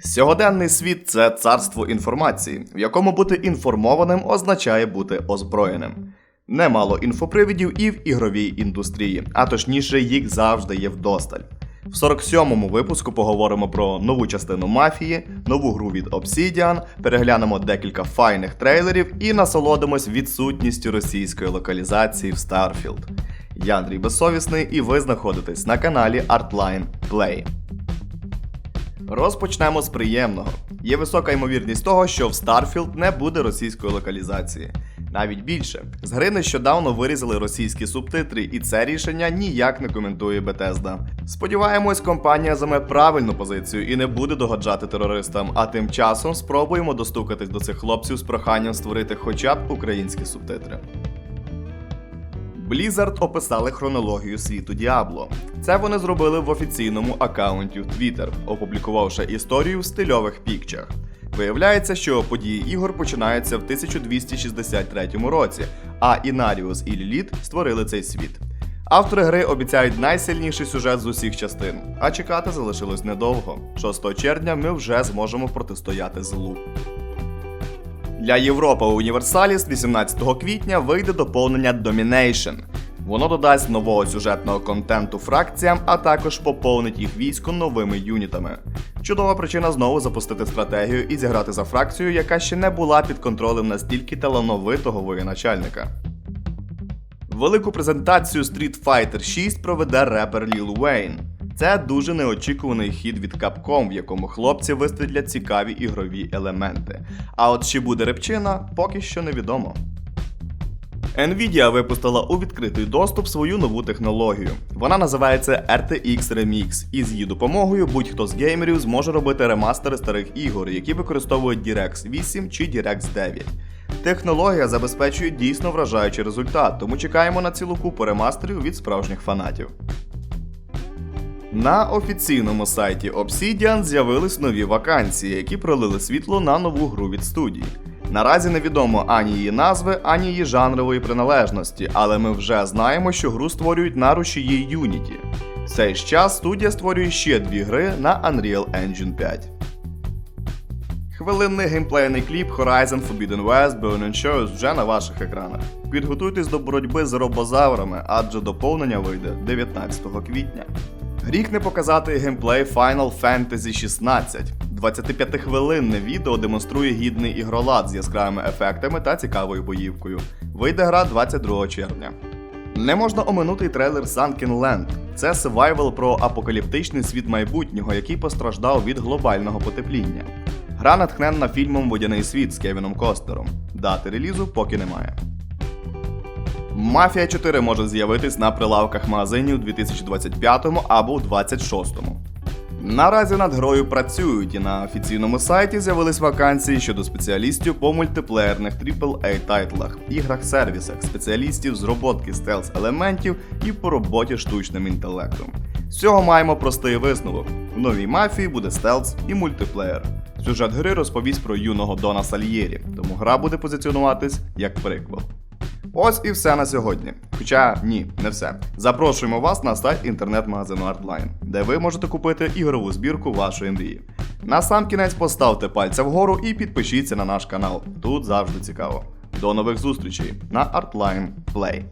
Сьогоденний світ це царство інформації, в якому бути інформованим означає бути озброєним. Немало інфопривідів і в ігровій індустрії, а точніше, їх завжди є вдосталь. В 47-му випуску поговоримо про нову частину мафії, нову гру від Obsidian, переглянемо декілька файних трейлерів і насолодимось відсутністю російської локалізації в Starfield. Я Андрій Безсовісний, і ви знаходитесь на каналі Artline Play. Розпочнемо з приємного. Є висока ймовірність того, що в Starfield не буде російської локалізації. Навіть більше, з гри нещодавно вирізали російські субтитри, і це рішення ніяк не коментує Bethesda. Сподіваємось, компанія займе правильну позицію і не буде догоджати терористам. А тим часом спробуємо достукатись до цих хлопців з проханням створити хоча б українські субтитри. Blizzard описали хронологію світу Діабло. Це вони зробили в офіційному аккаунті в Twitter, опублікувавши історію в стильових пікчах. Виявляється, що події ігор починаються в 1263 році, а Інаріус і Ліліт створили цей світ. Автори гри обіцяють найсильніший сюжет з усіх частин, а чекати залишилось недовго. 6 червня ми вже зможемо протистояти злу. Для Європи у 18 квітня вийде доповнення Domination. Воно додасть нового сюжетного контенту фракціям, а також поповнить їх військо новими юнітами. Чудова причина знову запустити стратегію і зіграти за фракцію, яка ще не була під контролем настільки талановитого воєначальника. Велику презентацію Street Fighter 6 проведе репер Ліл Уейн. Це дуже неочікуваний хід від Capcom, в якому хлопці вистрілять цікаві ігрові елементи. А от чи буде репчина, поки що невідомо. Nvidia випустила у відкритий доступ свою нову технологію. Вона називається RTX Remix, і з її допомогою будь-хто з геймерів зможе робити ремастери старих ігор, які використовують DirectX 8 чи DirectX 9. Технологія забезпечує дійсно вражаючий результат, тому чекаємо на цілу купу ремастерів від справжніх фанатів. На офіційному сайті Obsidian з'явились нові вакансії, які пролили світло на нову гру від студії. Наразі невідомо ані її назви, ані її жанрової приналежності, але ми вже знаємо, що гру створюють на рушії Unity. В цей час студія створює ще дві гри на Unreal Engine 5. Хвилинний геймплейний кліп Horizon Forbidden West Burn and Shows вже на ваших екранах. Підготуйтесь до боротьби з робозаврами, адже доповнення вийде 19 квітня. Гріх не показати геймплей Final Fantasy 16. 25-хвилинне відео демонструє гідний ігролад з яскравими ефектами та цікавою боївкою. Вийде гра 22 червня. Не можна оминути трейлер Sunken Land. Це севайвел про апокаліптичний світ майбутнього, який постраждав від глобального потепління. Гра натхненна фільмом Водяний світ з Кевіном Костером. Дати релізу поки немає. Мафія 4 може з'явитись на прилавках магазинів у 2025 або у 2026. Наразі над грою працюють і на офіційному сайті з'явились вакансії щодо спеціалістів по мультиплеєрних AAA тайтлах, іграх-сервісах, спеціалістів з роботки стелс-елементів і по роботі штучним інтелектом. З цього маємо простий висновок: в новій мафії буде стелс і мультиплеєр. Сюжет гри розповість про юного Дона Сальєрі, тому гра буде позиціонуватись як приквел. Ось і все на сьогодні. Хоча ні, не все. Запрошуємо вас на сайт інтернет-магазину Artline, де ви можете купити ігрову збірку вашої мрії. На сам кінець поставте пальця вгору і підпишіться на наш канал. Тут завжди цікаво. До нових зустрічей на Artline Play.